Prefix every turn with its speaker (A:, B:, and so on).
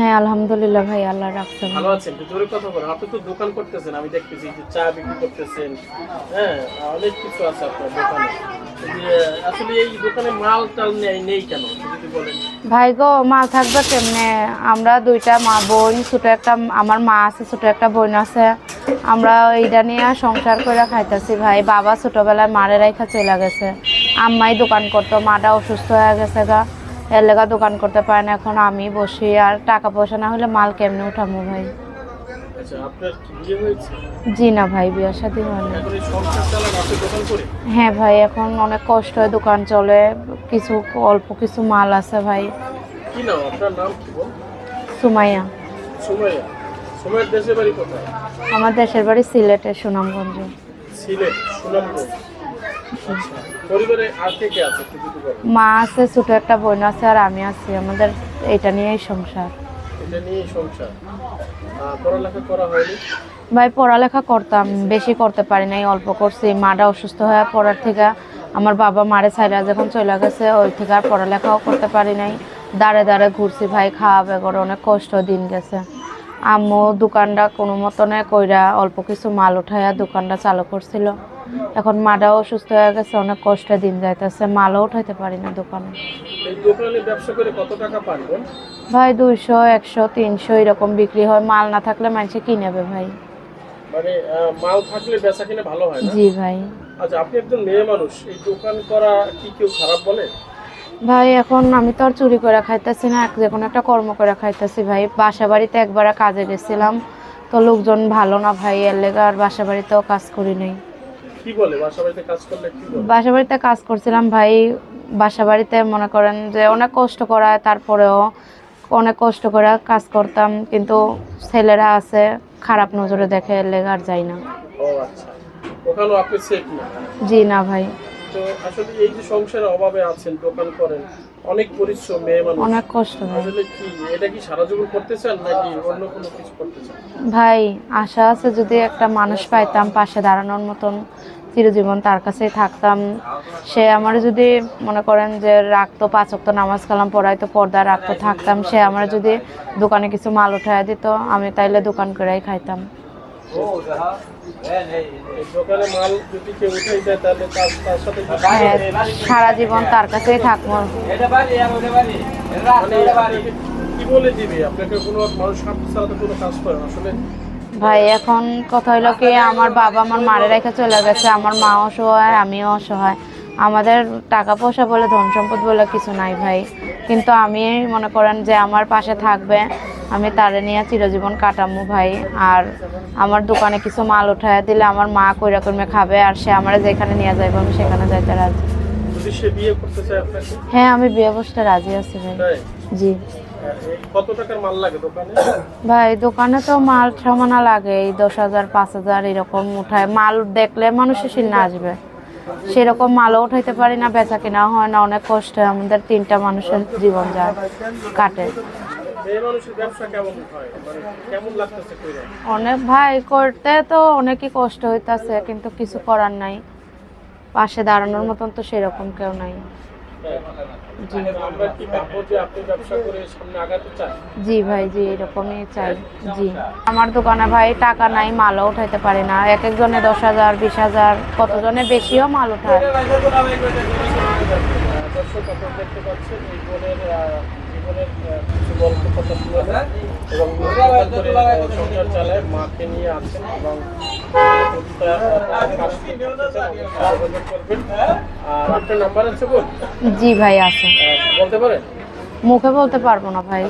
A: হ্যাঁ আলহামদুলিল্লাহ ভাই আল্লাহ রাখছে ভালো।
B: আছেন? জোরে কথা বলেন। আপনি তো দোকান করতেছেন আমি দেখতেছি যে চা বিক্রি করতেছেন। হ্যাঁ অনেক কিছু আছে আপনার দোকানে। আসলে এই দোকানে মাল টাল নেই নেই কেন? যদি বলেন।
A: ভাই গো মা থাকবে কেমনে? আমরা দুইটা মা বোন ছোট একটা আমার মা আছে ছোট একটা বোন আছে। আমরা এইটা নিয়ে সংসার করে খাইতেছি ভাই। বাবা ছোটবেলায় মারে রাইখা চলে গেছে। আম্মাই দোকান করতো মাটা অসুস্থ হয়ে গেছে গা। এর লেগা দোকান করতে পারে না এখন আমি বসি আর টাকা পয়সা না হলে মাল কেমনে উঠামো ভাই?
B: আচ্ছা
A: জি না ভাই বিয়ের সাথে হয়নি। হ্যাঁ ভাই এখন অনেক কষ্ট হয় দোকান চলে কিছু অল্প কিছু মাল আছে ভাই। সুমাইয়া। আমার দেশের বাড়ি সিলেটের সুনামগঞ্জে।
B: সিলেট সুনামগঞ্জ। পরিবারে আর কে কে আছে? একটু যদি বলেন।
A: মা আছে ছোট একটা বোন আছে আর আমি আছি। আমাদের এটা নিয়েই সংসার।
B: এটা নিয়ে সংসার। পড়ালেখা করা হয়নি?
A: ভাই পড়ালেখা করতাম। বেশি করতে পারি নাই অল্প করছি। মাটা অসুস্থ হয়ে পড়ার থেকে আমার বাবা মারে ছাইরা যখন চলে গেছে ওই থেকে আর পড়ালেখাও করতে পারি নাই। দাঁড়ে দাঁড়ে ঘুরছি ভাই খাওয়া বেগরে অনেক কষ্ট দিন গেছে। আম্মু দোকানটা কোনো মতনে কইরা অল্প কিছু মাল উঠাইয়া দোকানটা চালু করছিল। এখন মাটাও অসুস্থ হয়ে গেছে অনেক কষ্টে দিন যাইতেছে মালও উঠাইতে পারি না দোকানে? ভাই দুইশো একশো তিনশো এরকম বিক্রি হয় মাল না থাকলে মানুষে কি নেবে ভাই।
B: মানে মাল থাকলে বেচা কিনে ভালো হয়
A: জি ভাই।
B: আচ্ছা আপনি একজন মেয়ে মানুষ এই দোকান করা কি কেউ খারাপ বলে?
A: ভাই এখন আমি তো আর চুরি করে খাইতেছি না যে কোনো একটা কর্ম করে খাইতেছি ভাই। বাসা বাড়িতে একবার কাজে গেছিলাম তো লোকজন ভালো না ভাই এর লেগে আর বাসা বাড়িতেও কাজ করি নাই।
B: কি বলে? বাসা বাড়িতে কাজ করলে কি বলে?
A: কাজ করছিলাম ভাই। বাসা বাড়িতে মনে করেন যে অনেক কষ্ট করায় তারপরেও অনেক কষ্ট করে কাজ করতাম। কিন্তু ছেলেরা আছে খারাপ নজরে দেখে লেগার যায় না।
B: ও আচ্ছা। ওখানেও আপনি সেফ না?
A: জি না ভাই।
B: তো আসলে এই যে সংসারের অভাবে আছেন দোকান করেন অনেক পরিশ্রম মেয়ে মানুষ।
A: অনেক কষ্ট ভাই।
B: আসলে কি এটা কি সারা জীবন করতে চান নাকি অন্য কোনো কিছু করতে চান?
A: ভাই আশা আছে যদি একটা মানুষ পাইতাম পাশে দাঁড়ানোর মতন। চিরজীবন তার কাছেই থাকতাম। সে আমার যদি মনে করেন যে রাখতো পাঁচ ওয়াক্ত নামাজ কালাম পড়াইতো পর্দা রাখতো থাকতাম সে আমার যদি দোকানে কিছু মাল উঠায় দিত আমি তাইলে দোকান করেই খাইতাম। হ্যাঁ, সারা জীবন তার কাছেই থাকব।
B: মানে কি বলে দিবে? আপনাকে কোনো মানুষ কাজ করে আসলে
A: ভাই এখন কথা হলো কি আমার বাবা আমার মারে রেখে চলে গেছে আমার মা অসহায় আমিও অসহায়। আমাদের টাকা পয়সা বলে ধন সম্পদ বলে কিছু নাই ভাই। কিন্তু আমি মনে করেন যে আমার পাশে থাকবে আমি তারে নিয়ে চিরজীবন কাটামু ভাই। আর আমার দোকানে কিছু মাল উঠায় দিলে আমার মা কইরা কর্মে খাবে আর সে আমার যেখানে নিয়ে যাইবে আমি সেখানে যাইতে রাজি। হ্যাঁ আমি বিয়ে বসতে রাজি আছি ভাই। জি।
B: কত টাকার মাল লাগে দোকানে?
A: ভাই দোকানে তো মাল সামানা লাগে এই দশ হাজার পাঁচ হাজার এরকম উঠায়। মাল দেখলে মানুষের সিন্না আসবে। সেরকম মালও উঠাইতে পারি না বেচা কেনা হয় না অনেক কষ্ট হয়। আমাদের তিনটা মানুষের জীবন যায় কাটে।
B: মানে
A: অনেক ভাই করতে তো অনেকই কষ্ট হইতাছে কিন্তু কিছু করার নাই। পাশে দাঁড়ানোর মতন তো সেরকম কেউ নাই। জি। ভাই জি এরকমই চাই। জি। আমার দোকানে ভাই টাকা নাই মালও উঠাইতে পারে না। এক একজনে দশ হাজার বিশ হাজার কতজনে বেশিও মাল উঠায়।
B: দেখতে পাচ্ছেন জীবনের কিছু গল্প কথা শুনে এবং দোকান করে আহ, সংসার চালায় মাকে নিয়ে আছেন এবং আর আপনার নাম্বার আছে
A: জি ভাই আছে।
B: বলতে পারেন?
A: মুখে বলতে পারব না ভাই।